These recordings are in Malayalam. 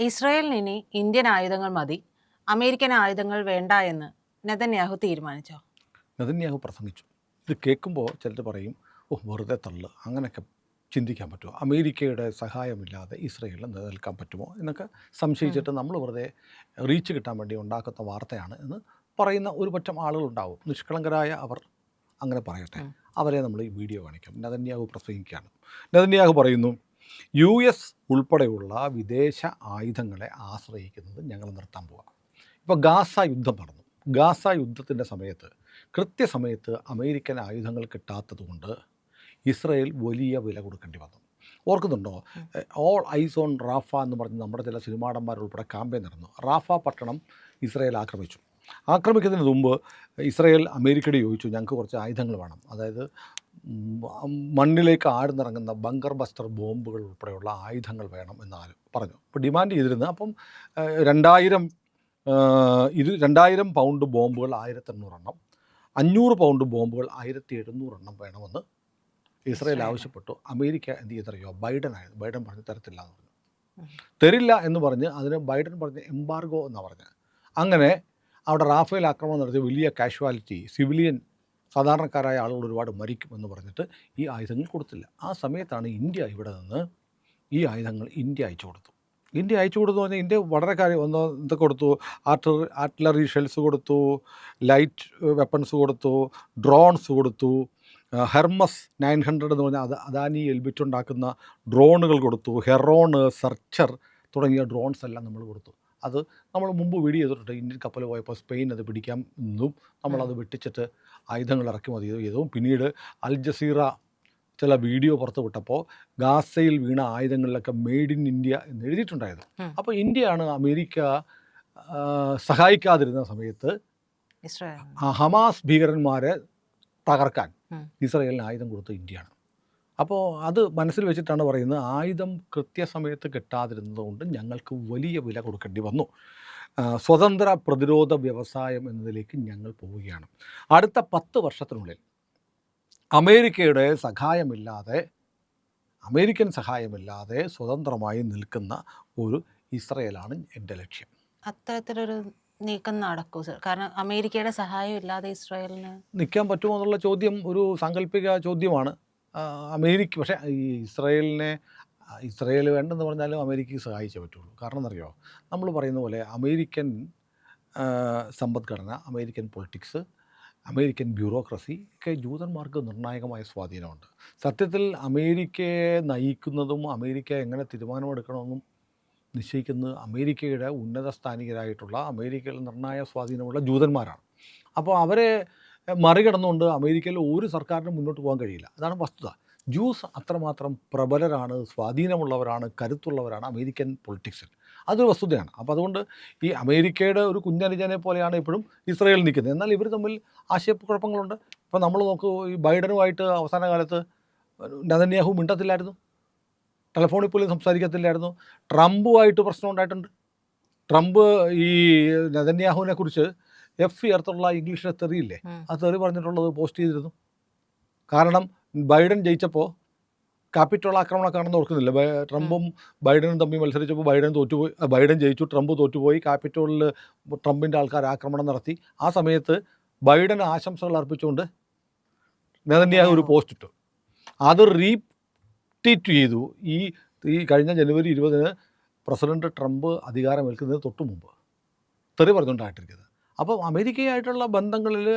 ഇസ്രായേലിന് ഇനി ഇന്ത്യൻ ആയുധങ്ങൾ മതി അമേരിക്കൻ ആയുധങ്ങൾ വേണ്ട എന്ന് നെതന്യാഹു തീരുമാനിച്ചോ? നെതന്യാഹു പ്രസംഗിച്ചു. ഇത് കേൾക്കുമ്പോൾ ചിലർ പറയും ഓ വെറുതെ തള്ളു അങ്ങനെയൊക്കെ ചിന്തിക്കാൻ പറ്റുമോ? അമേരിക്കയുടെ സഹായമില്ലാതെ ഇസ്രയേലിന് നിലനിൽക്കാൻ പറ്റുമോ? എന്നൊക്കെ സംശയിച്ചിട്ട് നമ്മൾ വെറുതെ റീച്ച് കിട്ടാൻ വേണ്ടി ഉണ്ടാക്കുന്ന വാർത്തയാണ് എന്ന് പറയുന്ന ഒരു പറ്റം ആളുകളുണ്ടാവും. നിഷ്കളങ്കരായ അവർ അങ്ങനെ പറയട്ടെ. അവരെ നമ്മൾ ഈ വീഡിയോ കാണിക്കാം. നെതന്യാഹു പ്രസംഗിക്കുകയാണ്. നെതന്യാഹു പറയുന്നു യു എസ് ഉൾപ്പെടെയുള്ള വിദേശ ആയുധങ്ങളെ ആശ്രയിക്കുന്നത് ഞങ്ങൾ നിർത്താൻ പോവാം. ഇപ്പോൾ ഗാസ യുദ്ധം നടന്നു. ഗാസ യുദ്ധത്തിന്റെ സമയത്ത് കൃത്യസമയത്ത് അമേരിക്കൻ ആയുധങ്ങൾ കിട്ടാത്തതുകൊണ്ട് ഇസ്രയേൽ വലിയ വില കൊടുക്കേണ്ടി വന്നു. ഓർക്കുന്നുണ്ടോ? ഓൾ ഐസ് ഓൺ റാഫ എന്ന് പറഞ്ഞ് നമ്മുടെ ചില സിനിമാടന്മാരുൾപ്പെടെ ക്യാമ്പയിൻ നടന്നു. റാഫ പട്ടണം ഇസ്രയേൽ ആക്രമിച്ചു. ആക്രമിക്കുന്നതിന് മുമ്പ് ഇസ്രയേൽ അമേരിക്കയോട് ചോദിച്ചു ഞങ്ങൾക്ക് കുറച്ച് ആയുധങ്ങൾ വേണം. അതായത് മണ്ണിലേക്ക് ആഴ്ന്നിറങ്ങുന്ന ബങ്കർ ബസ്റ്റർ ബോംബുകൾ ഉൾപ്പെടെയുള്ള ആയുധങ്ങൾ വേണം എന്ന് പറഞ്ഞു. അപ്പോൾ ഡിമാൻഡ് ചെയ്തിരുന്നു. അപ്പം രണ്ടായിരം ഇരു രണ്ടായിരം പൗണ്ട് ബോംബുകൾ ആയിരത്തി എണ്ണൂറെണ്ണം അഞ്ഞൂറ് പൗണ്ട് ബോംബുകൾ ആയിരത്തി എഴുന്നൂറെണ്ണം വേണമെന്ന് ഇസ്രയേൽ ഇസ്രായേൽ. ആവശ്യപ്പെട്ടു. അമേരിക്ക എന്ത് ചെയ്തറിയോ ബൈഡൻ ആയിരുന്നു ബൈഡൻ പറഞ്ഞ് തരത്തില്ല എന്ന് പറഞ്ഞു. തരില്ല എന്ന് പറഞ്ഞ് അതിന് ബൈഡൻ പറഞ്ഞ് എംബാർഗോ എന്നാണ് പറഞ്ഞത് അങ്ങനെ അവിടെ റാഫേൽ ആക്രമണം നടത്തിയ വലിയ കാഷ്വാലിറ്റി സിവിലിയൻ സാധാരണക്കാരായ ആളുകൾ ഒരുപാട് മരിക്കും എന്ന് പറഞ്ഞിട്ട് ഈ ആയുധങ്ങൾ കൊടുത്തില്ല. ആ സമയത്താണ് ഇന്ത്യ ഇവിടെ നിന്ന് ഈ ആയുധങ്ങൾ ഇന്ത്യ അയച്ചു കൊടുത്തു. ഇന്ത്യ അയച്ചു കൊടുത്തു പറഞ്ഞാൽ ഇന്ത്യ വളരെ കാര്യം ഒന്ന് ഇത് കൊടുത്തു. ആർട്ടർ ആർട്ടിലറി ഷെൽസ് കൊടുത്തു ലൈറ്റ് വെപ്പൺസ് കൊടുത്തു ഡ്രോൺസ് കൊടുത്തു ഹെർമസ് നയൻ ഹൺഡ്രഡ് എന്ന് പറഞ്ഞാൽ അത് അദാനി എൽബിറ്റുണ്ടാക്കുന്ന ഡ്രോണുകൾ കൊടുത്തു ഹെറോണ് സർച്ചർ തുടങ്ങിയ ഡ്രോൺസ് എല്ലാം നമ്മൾ കൊടുത്തു. അത് നമ്മൾ മുമ്പ് വെടി ചെയ്തിട്ടുണ്ട്. ഇന്ത്യൻ കപ്പൽ പോയപ്പോൾ സ്പെയിൻ അത് പിടിക്കാൻ നിന്നും നമ്മളത് വെട്ടിച്ചിട്ട് ആയുധങ്ങൾ ഇറക്കുമതി ചെയ്തു. പിന്നീട് അൽ ജസീറ ചില വീഡിയോ പുറത്ത് വിട്ടപ്പോൾ ഗാസയിൽ വീണ ആയുധങ്ങളിലൊക്കെ മെയ്ഡ് ഇൻ ഇന്ത്യ എന്ന് എഴുതിയിട്ടുണ്ടായത്. അപ്പോൾ ഇന്ത്യയാണ് അമേരിക്ക സഹായിക്കാതിരുന്ന സമയത്ത് ഹമാസ് ഭീകരന്മാരെ തകർക്കാൻ. ഇസ്രയേലിന് ആയുധം കൊടുത്ത ഇന്ത്യയാണ്. അപ്പോൾ അത് മനസ്സിൽ വെച്ചിട്ടാണ് പറയുന്നത് ആയുധം കൃത്യസമയത്ത് കിട്ടാതിരുന്നതുകൊണ്ട് ഞങ്ങൾക്ക് വലിയ വില കൊടുക്കേണ്ടി വന്നു. സ്വതന്ത്ര പ്രതിരോധ വ്യവസായം എന്നതിലേക്ക് ഞങ്ങൾ പോവുകയാണ്. അടുത്ത പത്ത് വർഷത്തിനുള്ളിൽ അമേരിക്കയുടെ സഹായമില്ലാതെ അമേരിക്കൻ സഹായമില്ലാതെ സ്വതന്ത്രമായി നിൽക്കുന്ന ഒരു ഇസ്രയേലാണ് എന്റെ ലക്ഷ്യം. അത്തരത്തിലൊരു നീക്കം നടക്കൂ സർ. കാരണം അമേരിക്കയുടെ സഹായം ഇല്ലാതെ ഇസ്രായേലിന് നിൽക്കാൻ പറ്റുമോ എന്നുള്ള ചോദ്യം ഒരു സാങ്കല്പിക ചോദ്യമാണ്. അമേരിക്ക പക്ഷേ ഈ ഇസ്രയേലിനെ ഇസ്രയേൽ വേണ്ടെന്ന് പറഞ്ഞാലും അമേരിക്കയ്ക്ക് സഹായിച്ചേ പറ്റുള്ളൂ. കാരണം എന്നറിയോ? നമ്മൾ പറയുന്ന പോലെ അമേരിക്കൻ സമ്പദ്ഘടന അമേരിക്കൻ പൊളിറ്റിക്സ് അമേരിക്കൻ ബ്യൂറോക്രസി ഒക്കെ ജൂതന്മാർക്ക് നിർണായകമായ സ്വാധീനമുണ്ട്. സത്യത്തിൽ അമേരിക്കയെ നയിക്കുന്നതും അമേരിക്ക എങ്ങനെ തീരുമാനമെടുക്കണമെന്നും നിശ്ചയിക്കുന്നത് അമേരിക്കയുടെ ഉന്നത സ്ഥാനികരായിട്ടുള്ള അമേരിക്കയിൽ നിർണായക സ്വാധീനമുള്ള ജൂതന്മാരാണ്. അപ്പോൾ അവരെ മറികടന്നുകൊണ്ട് അമേരിക്കയിൽ ഒരു സർക്കാരിനും മുന്നോട്ട് പോകാൻ കഴിയില്ല. അതാണ് വസ്തുത. ജ്യൂസ് അത്രമാത്രം പ്രബലരാണ് സ്വാധീനമുള്ളവരാണ് കരുത്തുള്ളവരാണ് അമേരിക്കൻ പൊളിറ്റിക്സിൽ. അതൊരു വസ്തുതയാണ്. അപ്പോൾ അതുകൊണ്ട് ഈ അമേരിക്കയുടെ ഒരു കുഞ്ഞനുജനെ പോലെയാണ് ഇപ്പോഴും ഇസ്രയേൽ നിൽക്കുന്നത്. എന്നാൽ ഇവർ തമ്മിൽ ആശയക്കുഴപ്പങ്ങളുണ്ട്. ഇപ്പോൾ നമ്മൾ നോക്കൂ ഈ ബൈഡനുമായിട്ട് അവസാന കാലത്ത് നദന്യാഹു മിണ്ടത്തില്ലായിരുന്നു. ടെലഫോണിൽ പോലും സംസാരിക്കത്തില്ലായിരുന്നു. ട്രംപുമായിട്ട് പ്രശ്നം ഉണ്ടായിട്ടുണ്ട്. ട്രംപ് ഈ നദന്യാഹുവിനെ കുറിച്ച് എഫ് ചേർത്തുള്ള ഇംഗ്ലീഷിലെ തെറിയില്ലേ. ആ തെറി പറഞ്ഞിട്ടുള്ളത് പോസ്റ്റ് ചെയ്തിരുന്നു. കാരണം ബൈഡൻ ജയിച്ചപ്പോൾ ക്യാപിറ്റോൾ ആക്രമണക്കാണെന്ന് ഓർക്കുന്നില്ല? ബൈ- ട്രംപും ബൈഡനും തമ്മിൽ മത്സരിച്ചപ്പോൾ ബൈഡൻ തോറ്റുപോയി ബൈഡൻ ജയിച്ചു ട്രംപ് തോറ്റുപോയി ക്യാപിറ്റോളിൽ ട്രംപിന്റെ ആൾക്കാർ ആക്രമണം നടത്തി. ആ സമയത്ത് ബൈഡൻ ആശംസകൾ അർപ്പിച്ചുകൊണ്ട് നെതന്യാഹു ഒരു പോസ്റ്റ് ഇട്ടു. അത് റീട്വീറ്റ് ചെയ്തു. ഈ ഈ കഴിഞ്ഞ ജനുവരി ഇരുപതിന് പ്രസിഡന്റ് ട്രംപ് അധികാരമേൽക്കുന്നതിന് തൊട്ടു മുമ്പ് തെറി പറഞ്ഞുകൊണ്ടായിട്ടിരിക്കുന്നത്. അപ്പം അമേരിക്കയായിട്ടുള്ള ബന്ധങ്ങളിൽ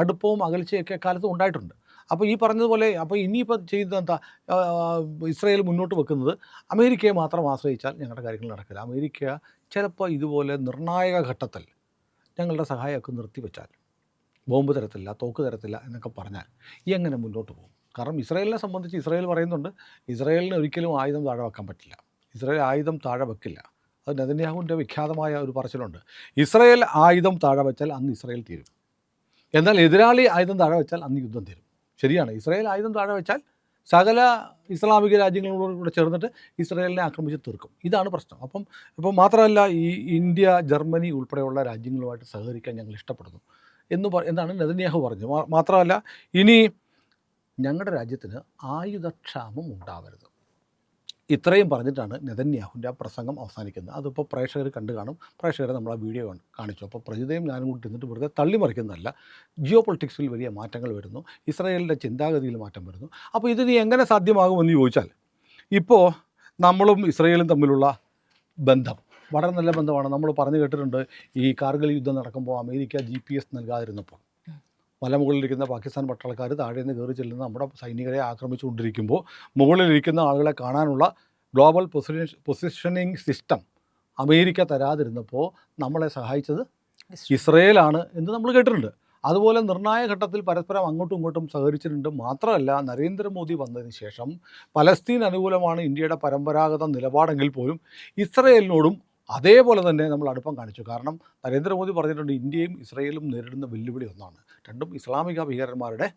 അടുപ്പവും അകൽച്ചയൊക്കെ കാലത്ത് ഉണ്ടായിട്ടുണ്ട്. അപ്പോൾ ഈ പറഞ്ഞതുപോലെ അപ്പോൾ ഇനിയിപ്പോൾ ചെയ്യുന്നത് എന്താ ഇസ്രായേൽ മുന്നോട്ട് വെക്കുന്നത് അമേരിക്കയെ മാത്രം ആശ്രയിച്ചാൽ ഞങ്ങളുടെ കാര്യങ്ങൾ നടക്കില്ല. അമേരിക്ക ചിലപ്പോൾ ഇതുപോലെ നിർണായക ഘട്ടത്തിൽ ഞങ്ങളുടെ സഹായമൊക്കെ നിർത്തിവെച്ചാൽ ബോംബ് തരത്തില്ല തോക്ക് തരത്തില്ല എന്നൊക്കെ പറഞ്ഞാൽ എങ്ങനെ മുന്നോട്ട് പോകും. കാരണം ഇസ്രായേലിനെ സംബന്ധിച്ച് ഇസ്രായേൽ പറയുന്നുണ്ട് ഇസ്രായേലിന് ഒരിക്കലും ആയുധം താഴെ വെക്കാൻ പറ്റില്ല. ഇസ്രായേൽ ആയുധം താഴെ വെക്കില്ല. അത് നെതന്യാഹുവിന്റെ വിഖ്യാതമായ ഒരു പറച്ചിലുണ്ട്. ഇസ്രയേൽ ആയുധം താഴെ വെച്ചാൽ അന്ന് ഇസ്രയേൽ തീരും. എന്നാൽ എതിരാളി ആയുധം താഴെ വെച്ചാൽ അന്ന് യുദ്ധം തീരും. ശരിയാണ്. ഇസ്രയേൽ ആയുധം താഴെ വെച്ചാൽ സകല ഇസ്ലാമിക രാജ്യങ്ങളോട് കൂടെ ചേർന്നിട്ട് ഇസ്രയേലിനെ ആക്രമിച്ച് തീർക്കും. ഇതാണ് പ്രശ്നം. അപ്പം ഇപ്പം മാത്രമല്ല ഈ ഇന്ത്യ ജർമ്മനി ഉൾപ്പെടെയുള്ള രാജ്യങ്ങളുമായിട്ട് സഹകരിക്കാൻ ഞങ്ങൾ ഇഷ്ടപ്പെടുന്നു എന്ന് പറ എന്നാണ് നെതന്യാഹു പറഞ്ഞത്. മാത്രമല്ല ഇനി ഞങ്ങളുടെ രാജ്യത്തിന് ആയുധക്ഷാമം ഉണ്ടാവരുത്. ഇത്രയും പറഞ്ഞിട്ടാണ് നെതന്യാഹുവിന്റെ ആ പ്രസംഗം അവസാനിക്കുന്നത്. അതിപ്പോൾ പ്രേക്ഷകർ കണ്ടു കാണും. പ്രേക്ഷകരെ നമ്മൾ ആ വീഡിയോ കാണിച്ചു. അപ്പോൾ പ്രജിതയും ഞാനും കൂടി ഇരുന്നിട്ട് വെറുതെ തള്ളിമറിക്കുന്നതല്ല ജിയോ പൊളിറ്റിക്സിൽ വലിയ മാറ്റങ്ങൾ വരുന്നു. ഇസ്രായേലിന്റെ ചിന്താഗതിയിൽ മാറ്റം വരുന്നു. അപ്പോൾ ഇതിനി എങ്ങനെ സാധ്യമാകുമെന്ന് ചോദിച്ചാൽ ഇപ്പോൾ നമ്മളും ഇസ്രായേലും തമ്മിലുള്ള ബന്ധം വളരെ നല്ല ബന്ധമാണ്. നമ്മൾ പറഞ്ഞു കേട്ടിട്ടുണ്ട് ഈ കാർഗിൽ യുദ്ധം നടക്കുമ്പോൾ അമേരിക്ക ജി പി എസ് നൽകാതിരുന്നപ്പോൾ. മലമുകളിലിരിക്കുന്ന പാകിസ്ഥാൻ പട്ടാളക്കാർ താഴെ നിന്ന് കയറി ചെല്ലുന്ന നമ്മുടെ സൈനികരെ ആക്രമിച്ചുകൊണ്ടിരിക്കുമ്പോൾ മുകളിലിരിക്കുന്ന ആളുകളെ കാണാനുള്ള global position positioning system America തരാതിരുന്നപ്പോൾ നമ്മളെ സഹായിച്ചത് ഇസ്രയേലാണ് എന്ന് നമ്മൾ കേട്ടിട്ടുണ്ട്. അതുപോലെ നിർണായക ഘട്ടത്തിൽ പരസ്പരം അങ്ങോട്ടും ഇങ്ങോട്ടും സഹകരിച്ചിട്ടുണ്ട്. മാത്രമല്ല നരേന്ദ്രമോദി വന്നതിന് ശേഷം പലസ്തീൻ അനുകൂലമാണ് ഇന്ത്യയുടെ പരമ്പരാഗത നിലപാടെങ്കിൽ പോലും ഇസ്രയേലിനോടും അതേപോലെ തന്നെ നമ്മൾ അടുപ്പം കാണിച്ചു. കാരണം നരേന്ദ്രമോദി പറഞ്ഞിട്ടുണ്ട് ഇന്ത്യയും ഇസ്രയേലും നേരിടുന്ന വെല്ലുവിളി ഒന്നാണ്. രണ്ടും ഇസ്ലാമിക ഭീകരന്മാരുടെ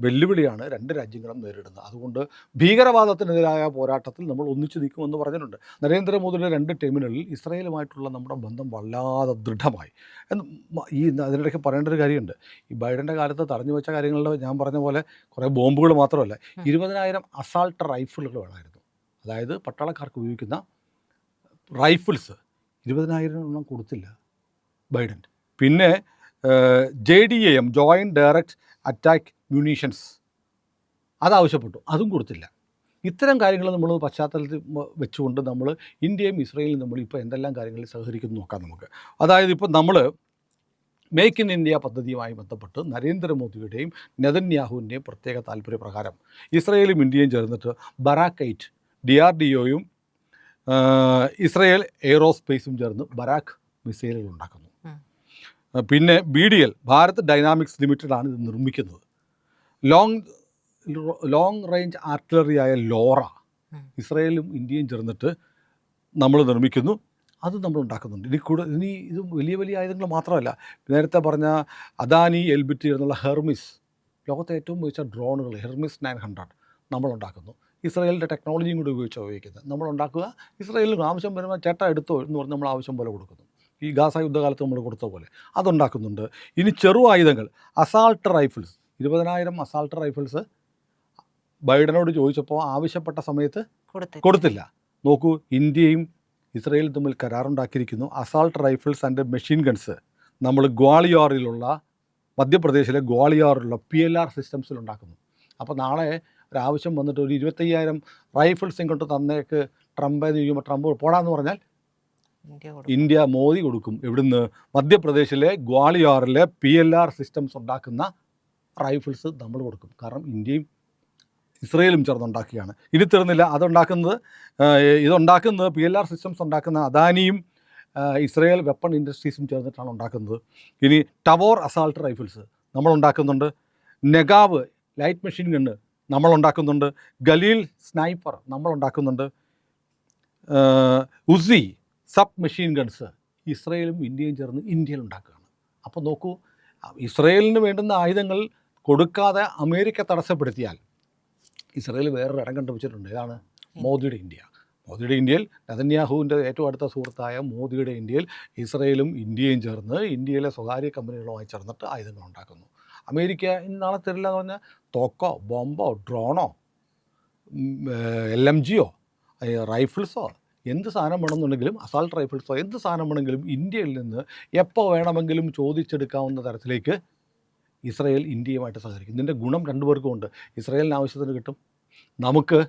വെല്ലുവിളിയാണ് രണ്ട് രാജ്യങ്ങളും നേരിടുന്നത്. അതുകൊണ്ട് ഭീകരവാദത്തിനെതിരായ പോരാട്ടത്തിൽ നമ്മൾ ഒന്നിച്ചു നിൽക്കുമെന്ന് പറഞ്ഞിട്ടുണ്ട്. നരേന്ദ്രമോദിയുടെ രണ്ട് ടേമിനലിൽ ഇസ്രയേലുമായിട്ടുള്ള നമ്മുടെ ബന്ധം വല്ലാതെ ദൃഢമായി. എന്ന് ഈ അതിനിടയ്ക്ക് പറയേണ്ട ഒരു കാര്യമുണ്ട്. ഈ ബൈഡന്റെ കാലത്ത് തടഞ്ഞു വെച്ച കാര്യങ്ങളിൽ ഞാൻ പറഞ്ഞ പോലെ കുറേ ബോംബുകൾ മാത്രമല്ല. ഇരുപതിനായിരം അസാൾട്ട് റൈഫിളുകൾ വേണമായിരുന്നു. അതായത് പട്ടാളക്കാർക്ക് ഉപയോഗിക്കുന്ന റൈഫിൾസ്. ഇരുപതിനായിരം എണ്ണം കൊടുത്തില്ല ബൈഡൻ. പിന്നെ J D A M joint direct attack munitions അതാവശ്യപ്പെട്ടു. അതും കൊടുത്തില്ല. ഇത്തരം കാര്യങ്ങൾ നമ്മൾ പശ്ചാത്തലത്തിൽ വെച്ചുകൊണ്ട് നമ്മൾ ഇന്ത്യയും ഇസ്രയേലും നമ്മൾ ഇപ്പോൾ എന്തെല്ലാം കാര്യങ്ങളിൽ സഹകരിക്കുന്നു നോക്കാം നമുക്ക്. അതായത് ഇപ്പോൾ നമ്മൾ മേക്ക് ഇൻ ഇന്ത്യ പദ്ധതിയുമായി ബന്ധപ്പെട്ട് നരേന്ദ്രമോദിയുടെയും നെതന്യാഹുവിന്റെയും പ്രത്യേക താല്പര്യപ്രകാരം ഇസ്രയേലും ഇന്ത്യയും ചേർന്നിട്ട് ബറാക്കൈറ്റ് ഡി ആർ ഡി ഒയും ഇസ്രയേൽ എയ്റോസ്പേസും ചേർന്ന് ബരാഖ് മിസൈലുകൾ ഉണ്ടാക്കുന്നു പിന്നെ B D L Bharat dynamics limited ആണ് ഇത് നിർമ്മിക്കുന്നത്. ലോങ് ലോങ് റേഞ്ച് ആർട്ടിലറിയായ ലോറ. ഇസ്രയേലും ഇന്ത്യയും ചേർന്നിട്ട് നമ്മൾ നിർമ്മിക്കുന്നു. അത് നമ്മൾ ഉണ്ടാക്കുന്നുണ്ട്. ഇനി കൂടെ ഇനി ഇത് വലിയ വലിയ ആയുധങ്ങൾ മാത്രമല്ല. നേരത്തെ പറഞ്ഞ അദാനി എൽബിറ്റി എന്നുള്ള ഹെർമിസ് ലോകത്തെ ഏറ്റവും മികച്ച ഡ്രോണുകൾ ഹെർമിസ് നയൻ ഹൺഡ്രഡ് നമ്മൾ ഉണ്ടാക്കുന്നു. ഇസ്രായേലിന്റെ ടെക്നോളജിയും കൂടി ഉപയോഗിച്ച് ഉപയോഗിക്കുന്നത്. നമ്മൾ ഉണ്ടാക്കുക ഇസ്രായേലിന് ആവശ്യം വരുമ്പോൾ ചേട്ടാ എടുത്തോ എന്ന് പറഞ്ഞ് നമ്മൾ ആവശ്യം പോലെ കൊടുക്കുന്നു. ഈ ഗാസ യുദ്ധകാലത്ത് നമ്മൾ കൊടുത്ത പോലെ. അതുണ്ടാക്കുന്നുണ്ട്. ഇനി ചെറു ആയുധങ്ങൾ. അസാൾട്ട് റൈഫിൾസ് ഇരുപതിനായിരം അസാൾട്ട് റൈഫിൾസ് ബൈഡനോട് ചോദിച്ചപ്പോൾ ആവശ്യപ്പെട്ട സമയത്ത് കൊടുത്തില്ല. നോക്കൂ ഇന്ത്യയും ഇസ്രയേലും തമ്മിൽ കരാറുണ്ടാക്കിയിരിക്കുന്നു. Assault rifles and machine guns നമ്മൾ ഗ്വാളിയാറിലുള്ള മധ്യപ്രദേശിലെ ഗ്വാളിയാറിലുള്ള പി എൽ ആർ സിസ്റ്റംസിൽ ഉണ്ടാക്കുന്നു. അപ്പോൾ നാളെ ഒരാവശ്യം വന്നിട്ട് ഒരു ഇരുപത്തയ്യായിരം റൈഫിൾസ് ഇങ്ങോട്ട് തന്നേക്ക് ട്രംപ് എന്ന് ചോദിക്കുമ്പോൾ ട്രംപ് പോടാന്ന് പറഞ്ഞാൽ ഇന്ത്യ മോദി കൊടുക്കും. ഇവിടുന്ന് മധ്യപ്രദേശിലെ ഗ്വാളിയാറിലെ പി എൽ ആർ സിസ്റ്റംസ് ഉണ്ടാക്കുന്ന റൈഫിൾസ് നമ്മൾ കൊടുക്കും. കാരണം ഇന്ത്യയും ഇസ്രയേലും ചേർന്നുണ്ടാക്കിയാണ് ഇനി തീർന്നില്ല. അതുണ്ടാക്കുന്നത് ഇതുണ്ടാക്കുന്നത് പി എൽ ആർ സിസ്റ്റംസ് ഉണ്ടാക്കുന്ന അദാനിയും ഇസ്രയേൽ വെപ്പൺ ഇൻഡസ്ട്രീസും ചേർന്നിട്ടാണ് ഉണ്ടാക്കുന്നത്. ഇനി ടവോർ അസാൾട്ട് റൈഫിൾസ് നമ്മൾ ഉണ്ടാക്കുന്നുണ്ട്. നെഗാവ് ലൈറ്റ് മെഷീൻ ഗണ്ണ് നമ്മൾ ഉണ്ടാക്കുന്നുണ്ട് ഗലീൽ സ്നൈപ്പർ നമ്മൾ ഉണ്ടാക്കുന്നുണ്ട് ഉസി സബ് മെഷീൻ ഗൺസ് ഇസ്രയേലും ഇന്ത്യയും ചേർന്ന് ഇന്ത്യയിൽ ഉണ്ടാക്കുകയാണ്. അപ്പോൾ നോക്കൂ ഇസ്രയേലിന് വേണ്ടുന്ന ആയുധങ്ങൾ കൊടുക്കാതെ അമേരിക്ക തടസ്സപ്പെടുത്തിയാൽ ഇസ്രയേൽ വേറൊരു ഇടം കണ്ടുപിടിച്ചിട്ടുണ്ട്. ഇതാണ് മോദിയുടെ ഇന്ത്യ. മോദിയുടെ ഇന്ത്യയിൽ നതന്യാഹുവിന്റെ ഏറ്റവും അടുത്ത സുഹൃത്തായ മോദിയുടെ ഇന്ത്യയിൽ ഇസ്രയേലും ഇന്ത്യയും ചേർന്ന് ഇന്ത്യയിലെ സ്വകാര്യ കമ്പനികളുമായി ചേർന്നിട്ട് ആയുധങ്ങൾ ഉണ്ടാക്കുന്നു. അമേരിക്ക നാളെ തരില്ല എന്ന് പറഞ്ഞാൽ തോക്കോ ബോംബോ ഡ്രോണോ എൽ എം ജിയോ റൈഫിൾസോ എന്ത് സാധനം വേണമെന്നുണ്ടെങ്കിലും അസാൾട്ട് റൈഫിൾസോ എന്ത് സാധനം വേണമെങ്കിലും ഇന്ത്യയിൽ നിന്ന് എപ്പോൾ വേണമെങ്കിലും ചോദിച്ചെടുക്കാവുന്ന തരത്തിലേക്ക് ഇസ്രയേൽ ഇന്ത്യയുമായിട്ട് സഹകരിക്കും. ഇതിന്റെ ഗുണം രണ്ടു രണ്ടുപേർക്കും ഉണ്ട്. ഇസ്രയേലിന് ആവശ്യത്തിന് കിട്ടും. നമുക്ക്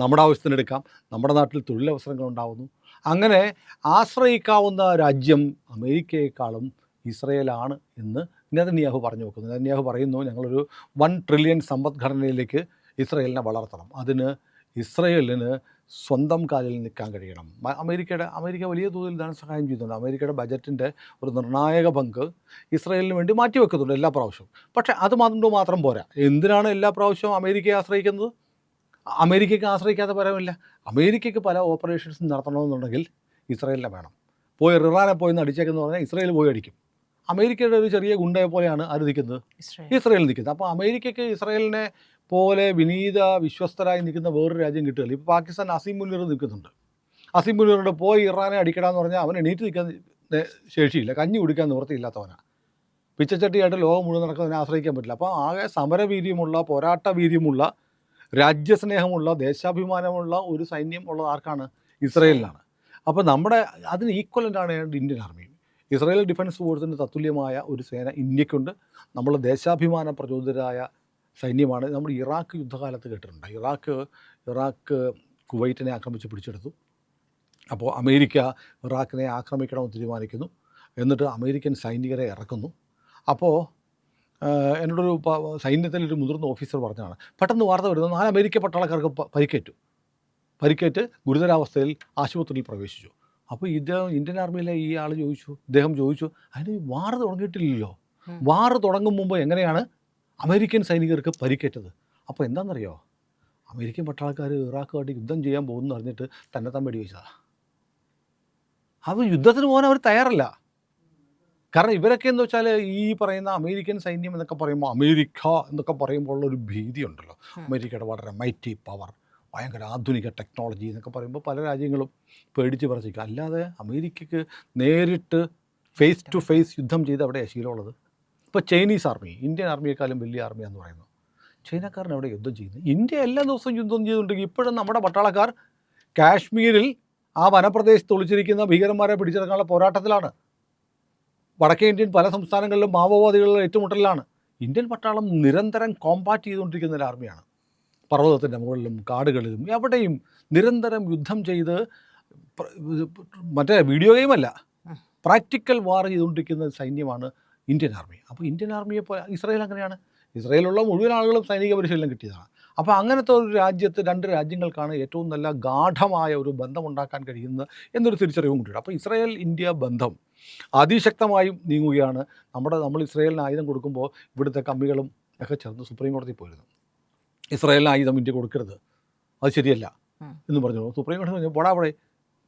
നമ്മുടെ ആവശ്യത്തിന് എടുക്കാം. നമ്മുടെ നാട്ടിൽ തൊഴിലവസരങ്ങൾ ഉണ്ടാകുന്നു അങ്ങനെ ആശ്രയിക്കാവുന്ന രാജ്യം അമേരിക്കയെക്കാളും ഇസ്രയേലാണ് എന്ന് നെതന്യാഹു പറഞ്ഞു വെക്കുന്നു. നെതന്യാഹു പറയുന്നു ഞങ്ങളൊരു വൺ ട്രില്യൺ സമ്പദ്ഘടനയിലേക്ക് ഇസ്രയേലിനെ വളർത്തണം. അതിന് ഇസ്രയേലിന് സ്വന്തം കാലിൽ നിൽക്കാൻ കഴിയണം. അമേരിക്കയുടെ അമേരിക്ക വലിയ തോതിൽ ധനസഹായം ചെയ്യുന്നുണ്ട് അമേരിക്കയുടെ ബജറ്റിന്റെ ഒരു നിർണായക പങ്ക് ഇസ്രയേലിന് വേണ്ടി മാറ്റിവെക്കുന്നുണ്ട് എല്ലാ പ്രാവശ്യവും. പക്ഷേ അത് മാത്രം മാത്രം പോരാ. എന്തിനാണ് എല്ലാ പ്രാവശ്യവും അമേരിക്കയെ ആശ്രയിക്കുന്നത്? അമേരിക്കയ്ക്ക് ആശ്രയിക്കാതെ പരമില്ല. അമേരിക്കയ്ക്ക് പല ഓപ്പറേഷൻസും നടത്തണമെന്നുണ്ടെങ്കിൽ ഇസ്രയേലിനെ വേണം. പോയി ഇറാനെ പോയി എന്ന് അടിച്ചേക്കെന്ന് പറഞ്ഞാൽ ഇസ്രയേൽ പോയി അടിക്കും. അമേരിക്കയുടെ ഒരു ചെറിയ ഗുണ്ടയെ പോലെയാണ് ആര് നിൽക്കുന്നത്. ഇസ്രായേൽ. ഇസ്രയേൽ നിൽക്കുന്നത്. അപ്പോൾ അമേരിക്കയ്ക്ക് ഇസ്രായേലിനെ പോലെ വിനീത വിശ്വസ്തരായി നിൽക്കുന്ന വേറൊരു രാജ്യം കിട്ടുകയില്ല. ഇപ്പോൾ പാകിസ്ഥാൻ അസീം മുനീർ നിൽക്കുന്നുണ്ട്. അസീം മുനീറിന്റെ പോയി ഇറാനെ അടിക്കടാന്ന് പറഞ്ഞാൽ അവൻ എണീറ്റ് നിൽക്കാൻ ശേഷിയില്ല. കഞ്ഞി കുടിക്കാൻ നിവൃത്തിയില്ലാത്തവനാണ് പിച്ചച്ചട്ടിയായിട്ട് ലോകം മുഴുവൻ നടക്കുന്നതിനെ ആശ്രയിക്കാൻ പറ്റില്ല. അപ്പോൾ ആകെ സമരവീര്യമുള്ള പോരാട്ട വീര്യമുള്ള രാജ്യസ്നേഹമുള്ള ദേശാഭിമാനമുള്ള ഒരു സൈന്യം ഉള്ളത് ആർക്കാണ്? ഇസ്രയേലിനാണ്. അപ്പോൾ നമ്മുടെ അതിന് ഈക്വലന്റാണ് ഇന്ത്യൻ ആർമി ഇസ്രായേൽ ഡിഫൻസ് ഫോഴ്സിന് തത്തുല്യമായ ഒരു സേന ഇന്ത്യക്കുണ്ട്. നമ്മൾ ദേശാഭിമാന പ്രചോദിതരായ സൈന്യമാണ്. നമ്മൾ ഇറാഖ് യുദ്ധകാലത്ത് കേട്ടിട്ടുണ്ട്. ഇറാഖ് ഇറാഖ് കുവൈറ്റിനെ ആക്രമിച്ച് പിടിച്ചെടുത്തു. അപ്പോൾ അമേരിക്ക ഇറാഖിനെ ആക്രമിക്കണമെന്ന് തീരുമാനിക്കുന്നു. എന്നിട്ട് അമേരിക്കൻ സൈനികരെ ഇറക്കുന്നു. അപ്പോൾ എന്നോടൊരു സൈന്യത്തിൽ സൈന്യത്തിലൊരു മുതിർന്ന ഓഫീസർ പറഞ്ഞതാണ്. പെട്ടെന്ന് വാർത്ത വരുന്നത് നാല് അമേരിക്ക പട്ടാളക്കാർക്ക് പരിക്കേറ്റു. പരിക്കേറ്റ് ഗുരുതരാവസ്ഥയിൽ ആശുപത്രിയിൽ പ്രവേശിച്ചു. അപ്പോൾ ഇദ്ദേഹം ഇന്ത്യൻ ആർമിയിലെ ഈ ആൾ ചോദിച്ചു ഇദ്ദേഹം ചോദിച്ചു അതിന് വാർ തുടങ്ങിയിട്ടില്ലല്ലോ. വാർ തുടങ്ങും മുമ്പ് എങ്ങനെയാണ് അമേരിക്കൻ സൈനികർക്ക് പരിക്കേറ്റത്? അപ്പോൾ എന്താണെന്നറിയോ അമേരിക്കൻ പട്ടാളക്കാർ ഇറാഖുമായിട്ട് യുദ്ധം ചെയ്യാൻ പോകുന്നു അറിഞ്ഞിട്ട് തന്നെ താൻ വെടിവെച്ചതാണ് അപ്പോൾ യുദ്ധത്തിന് പോകാൻ അവർ തയ്യാറല്ല. കാരണം ഇവരൊക്കെ എന്ന് വെച്ചാൽ ഈ പറയുന്ന അമേരിക്കൻ സൈന്യം എന്നൊക്കെ പറയുമ്പോൾ അമേരിക്ക എന്നൊക്കെ പറയുമ്പോൾ ഉള്ള ഒരു ഭീതി ഉണ്ടല്ലോ അമേരിക്കയുടെ വളരെ മൈറ്റി പവർ ഭയങ്കര ആധുനിക ടെക്നോളജി എന്നൊക്കെ പറയുമ്പോൾ പല രാജ്യങ്ങളും പേടിച്ച് പറച്ചിരിക്കും. അല്ലാതെ അമേരിക്കയ്ക്ക് നേരിട്ട് ഫേസ് ടു ഫേസ് യുദ്ധം ചെയ്ത് അവിടെ ശീലമുള്ളത്. ഇപ്പോൾ ചൈനീസ് ആർമി ഇന്ത്യൻ ആർമിയെക്കാളും വലിയ ആർമിയാന്ന് പറയുന്നു. ചൈനക്കാരൻ അവിടെ യുദ്ധം ചെയ്യുന്നത്. ഇന്ത്യ എല്ലാ ദിവസവും യുദ്ധം ചെയ്തുകൊണ്ടിരിക്കും. ഇപ്പോഴും നമ്മുടെ പട്ടാളക്കാർ കാശ്മീരിൽ ആ വനപ്രദേശത്ത് ഒളിച്ചിരിക്കുന്ന ഭീകരന്മാരെ പിടിച്ചെടുക്കാനുള്ള പോരാട്ടത്തിലാണ്. വടക്കേ ഇന്ത്യൻ പല സംസ്ഥാനങ്ങളിലും മാവോവാദികളുടെ ഏറ്റുമുട്ടലിലാണ്. ഇന്ത്യൻ പട്ടാളം നിരന്തരം കോമ്പാറ്റ് ചെയ്തുകൊണ്ടിരിക്കുന്ന ഒരു ആർമിയാണ് പർവതത്തിന്റെ മുകളിലും കാടുകളിലും എവിടെയും നിരന്തരം യുദ്ധം ചെയ്ത് മറ്റേ വീഡിയോ ഗെയിമല്ല. പ്രാക്ടിക്കൽ വാർ ചെയ്തുകൊണ്ടിരിക്കുന്ന സൈന്യമാണ് ഇന്ത്യൻ ആർമി. അപ്പോൾ ഇന്ത്യൻ ആർമിയെ പോലെ ഇസ്രായേൽ അങ്ങനെയാണ്. ഇസ്രായേലുള്ള മുഴുവൻ ആളുകളും സൈനിക പരിശീലനം കിട്ടിയതാണ്. അപ്പോൾ അങ്ങനത്തെ ഒരു രാജ്യത്ത് രണ്ട് രാജ്യങ്ങൾക്കാണ് ഏറ്റവും നല്ല ഗാഠമായ ഒരു ബന്ധമുണ്ടാക്കാൻ കഴിയുന്നത് എന്നൊരു തിരിച്ചറിവും കൂടിയുണ്ട്. അപ്പോൾ ഇസ്രായേൽ ഇന്ത്യ ബന്ധം അതിശക്തമായും നീങ്ങുകയാണ്. നമ്മുടെ നമ്മൾ ഇസ്രായേലിന് ആയുധം കൊടുക്കുമ്പോൾ ഇവിടുത്തെ കമ്മികളും ഒക്കെ ചേർന്ന് സുപ്രീം കോടതി പോയിരുന്നു ഇസ്രായേലിന് ആയുധം ഇന്ത്യ കൊടുക്കരുത്. അത് ശരിയല്ല എന്ന് പറഞ്ഞു. സുപ്രീം കോടതി പറഞ്ഞു പോടാ അവിടെ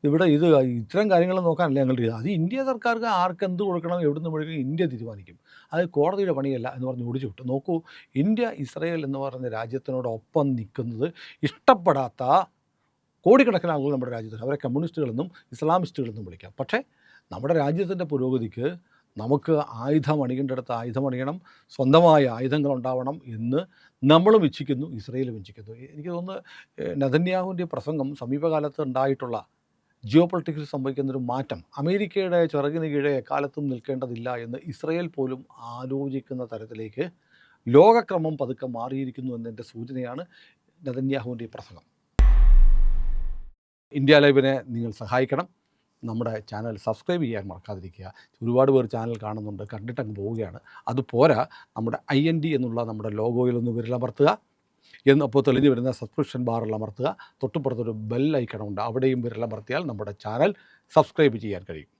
ഇവിടെ ഇത് ഇത്തരം കാര്യങ്ങൾ നോക്കാനല്ല ഞങ്ങളുടെ അത് ഇന്ത്യ സർക്കാർക്ക് ആർക്ക് എന്ത് കൊടുക്കണം എവിടുന്ന് മേടിക്കണം ഇന്ത്യ തീരുമാനിക്കും. അത് കോടതിയുടെ പണിയല്ല എന്ന് പറഞ്ഞ് ഓടിച്ചു വിട്ടു. നോക്കൂ ഇന്ത്യ ഇസ്രയേൽ എന്ന് പറയുന്ന രാജ്യത്തിനോടൊപ്പം നിൽക്കുന്നത് ഇഷ്ടപ്പെടാത്ത കോടിക്കണക്കിന് ആളുകൾ നമ്മുടെ രാജ്യത്തുണ്ട്. അവരെ കമ്മ്യൂണിസ്റ്റുകളെന്നും ഇസ്ലാമിസ്റ്റുകളെന്നും വിളിക്കാം. പക്ഷേ നമ്മുടെ രാജ്യത്തിന്റെ പുരോഗതിക്ക് നമുക്ക് ആയുധം അണിയേണ്ടടുത്ത് ആയുധം അണിയണം. സ്വന്തമായ ആയുധങ്ങൾ ഉണ്ടാവണം എന്ന് നമ്മളും ഇച്ഛിക്കുന്നു ഇസ്രയേലും ഇച്ഛിക്കുന്നു. എനിക്ക് തോന്നുന്നു നദന്യാഹുവിന്റെ പ്രസംഗം സമീപകാലത്ത് ഉണ്ടായിട്ടുള്ള ജിയോ പൊളിറ്റിക്സിൽ സംഭവിക്കുന്നൊരു മാറ്റം. അമേരിക്കയുടെ ചിറകിന് കീഴെ എക്കാലത്തും നിൽക്കേണ്ടതില്ല എന്ന് ഇസ്രയേൽ പോലും ആലോചിക്കുന്ന തരത്തിലേക്ക് ലോകക്രമം പതുക്കെ മാറിയിരിക്കുന്നു എന്നതിന്റെ സൂചനയാണ് നദന്യാഹുവിന്റെ പ്രസംഗം. ഇന്ത്യ ലൈവിനെ നിങ്ങൾ സഹായിക്കണം. നമ്മുടെ ചാനൽ സബ്സ്ക്രൈബ് ചെയ്യാൻ മറക്കാതിരിക്കുക. ഒരുപാട് പേർ ചാനൽ കാണുന്നുണ്ട് കണ്ടിട്ടങ്ങ് പോവുകയാണ്. അതുപോരാ നമ്മുടെ ഐ എൻ ഡി എന്നുള്ള നമ്മുടെ ലോഗോയിൽ ഒന്ന് വിരലമർത്തുക എന്ന് അപ്പോൾ തെളിഞ്ഞു വരുന്ന സബ്സ്ക്രിപ്ഷൻ ബാറിൽ അമർത്തുക. തൊട്ടുപുറത്തൊരു ബെൽ ഐക്കണമുണ്ട് അവിടെയും വിരലമർത്തിയാൽ നമ്മുടെ ചാനൽ സബ്സ്ക്രൈബ് ചെയ്യാൻ കഴിയും.